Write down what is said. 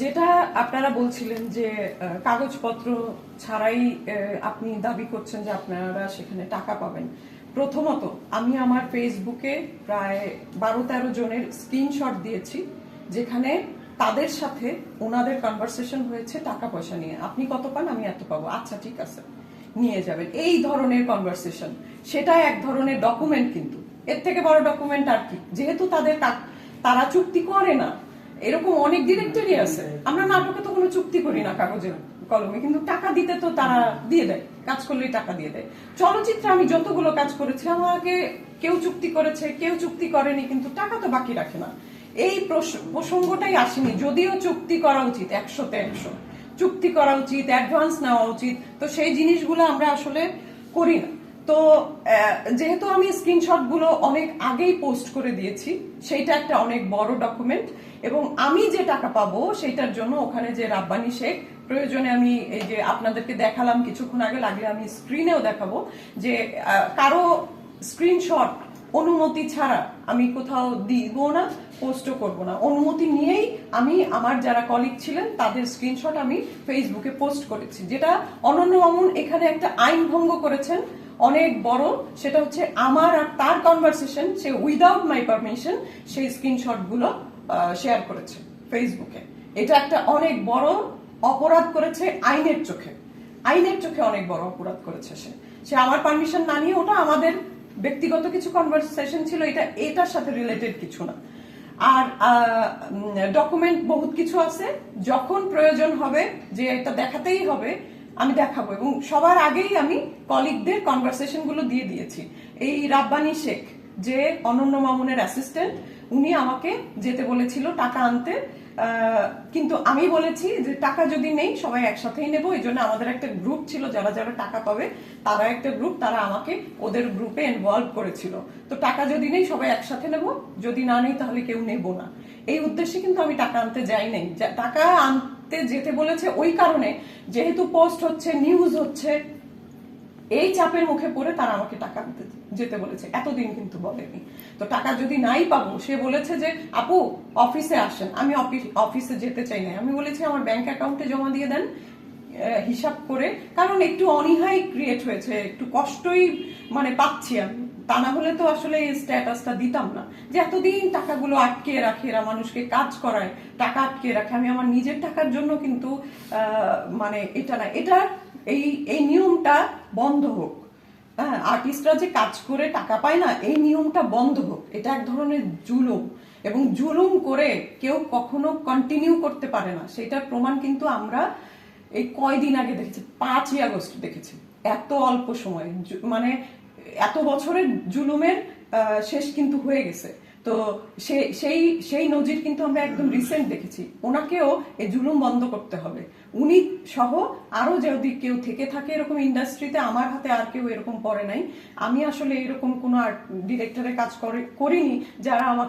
যেটা আপনারা বলছিলেন যে কাগজপত্র ছাড়াই আপনি দাবি করছেন যে আপনারা সেখানে টাকা পাবেন। প্রথমত, আমি আমার ফেসবুকে প্রায় বারো তেরো জনের স্ক্রিনশট দিয়েছি, যেখানে তাদের সাথে ওনাদের কনভারসেশন হয়েছে টাকা পয়সা নিয়ে। আপনি কত পান? আমি এত পাবো। আচ্ছা ঠিক আছে। নিয়ে যাবেন। এই ধরনের কনভারসেশন সেটা এক ধরনের ডকুমেন্ট কিন্তু। এর থেকে বড় ডকুমেন্ট আর কি? যেহেতু তাদের তারা চুক্তি করে না। এরকম অনেক ডিরেক্টরি আছে। আমরা নাটকে তো কোনো চুক্তি করি না কাগজের কলমে, কিন্তু টাকা দিতে তো তারা দিয়ে দেয়, কাজ করলেই টাকা দিয়ে দেয়। চলচ্চিত্রে আমি যতগুলো কাজ করেছি আমাকে কেউ চুক্তি করেছে, কেউ চুক্তি করেনি, কিন্তু টাকা তো বাকি রাখে না। এই প্রসঙ্গটাই আসেনি, যদিও চুক্তি করা উচিত, একশোতে একশো। চুক্তি করা উচিত অ্যাডভান্স নেওয়া উচিত, তো সেই জিনিসগুলো আমরা আসলে করি না। তো যেহেতু আমি স্ক্রিনশটগুলো অনেক আগেই পোস্ট করে দিয়েছি, সেইটা একটা অনেক বড় ডকুমেন্ট এবং আমি যে টাকা পাবো সেইটার জন্য ওখানে যে রাব্বানি শেখ, প্রয়োজনে আমি এই যে আপনাদেরকে দেখালাম কিছুক্ষণ আগে, লাগলে আমি স্ক্রিনেও দেখাবো যে কারও স্ক্রিনশট অনুমতি ছাড়া আমি কোথাও দিব না, পোস্টও করব না। অনুমতি নিয়েই আমি আমার যারা কলিগ ছিলেন, তাদের স্ক্রিনশট আমি ফেসবুকে পোস্ট করেছি। যেটা অনন্য মামুন এখানে একটা আইন ভঙ্গ করেছেন অনেক বড়, সেটা হচ্ছে আমার আর তার কনভারসেশন সে উইদাউট মাই পারমিশন সেই স্ক্রিনশটগুলো শেয়ার করেছে ফেসবুকে এটা একটা অনেক বড় অপরাধ করেছে আইনের চোখে। আইনের চোখে অনেক বড় অপরাধ করেছে সে। সে আমার পারমিশন না নিয়ে ওটা আমাদের ব্যক্তিগত কিছু কনভারসেশন ছিল, এটা, এটার সাথে রিলেটেড কিছু না। আর ডকুমেন্ট বহুত কিছু আছে, যখন প্রয়োজন হবে, যে এটা দেখাতেই হবে আমি দেখাবো এবং সবার আগেই আমি কলিগদের কনভারসেশনগুলো দিয়ে দিয়েছি। এই রাব্বানি শেখ, যে অনন্য মামুনের অ্যাসিস্ট্যান্ট উনি আমাকে যেতে বলেছিল টাকা আনতে। কিন্তু আমি বলেছি যে টাকা যদি নেই, সবাই একসাথেই নেব। এই জন্য আমাদের একটা গ্রুপ ছিল, যারা যারা টাকা পাবে, তারা একটা গ্রুপ তারা আমাকে ওদের গ্রুপে ইনভলভ করেছিল। তো টাকা যদি নেই, সবাই একসাথে নেব। যদি না নেই, তাহলে কেউ নেব না। এই উদ্দেশ্যে কিন্তু আমি টাকা আনতে যাই নাই। টাকা আনতে যেতে বলেছে ওই কারণে, যেহেতু পোস্ট হচ্ছে নিউজ হচ্ছে, এই চাপের মুখে পড়ে তারা আমাকে টাকা দিতে, যেতে বলেছে। এতদিন কিন্তু বলেনি। তো টাকা যদি নাই পাবো, সে বলেছে যে, আপু অফিসে আসেন। আমি অফিস- অফিসে যেতে চাই না আমি বলেছি, আমার ব্যাংক অ্যাকাউন্টে জমা দিয়ে দেন হিসাব করে। কারণ একটু অনীহাই ক্রিয়েট হয়েছে, একটু কষ্টই মানে পাচ্ছি আমি। তা না হলে তো আসলে এই স্ট্যাটাসটা দিতাম না। যে এতদিন টাকাগুলো আটকে রাখে, এরা মানুষকে কাজ করায়, টাকা আটকে রাখে, আমি আমার নিজের টাকার জন্য কিন্তু মানে এটা না, এটা এই এই নিয়মটা বন্ধ হোক। হ্যাঁ আর্টিস্টরা যে কাজ করে টাকা পায় না, এই নিয়মটা বন্ধ হোক। এটা এক ধরনের জুলুম। এবং জুলুম করে কেউ কখনো কন্টিনিউ করতে পারে না। সেটার প্রমাণ কিন্তু আমরা এই কয়দিন আগে দেখেছি, পাঁচই আগস্ট দেখেছি। এত অল্প সময়। মানে এত বছরের জুলুমের শেষ কিন্তু হয়ে গেছে। তো সেই সেই নজির কিন্তু আমরা একদম রিসেন্ট দেখেছি। ওনাকেও এই জুলুম বন্ধ করতে হবে। উনি সহ আরও যদি কেউ থেকে থাকে এরকম ইন্ডাস্ট্রিতে আমার হাতে আর কেউ এরকম পড়ে নাই। আমি আসলে এরকম কোনো ডিরেক্টরের কাজ করে, করিনি যারা আমাকে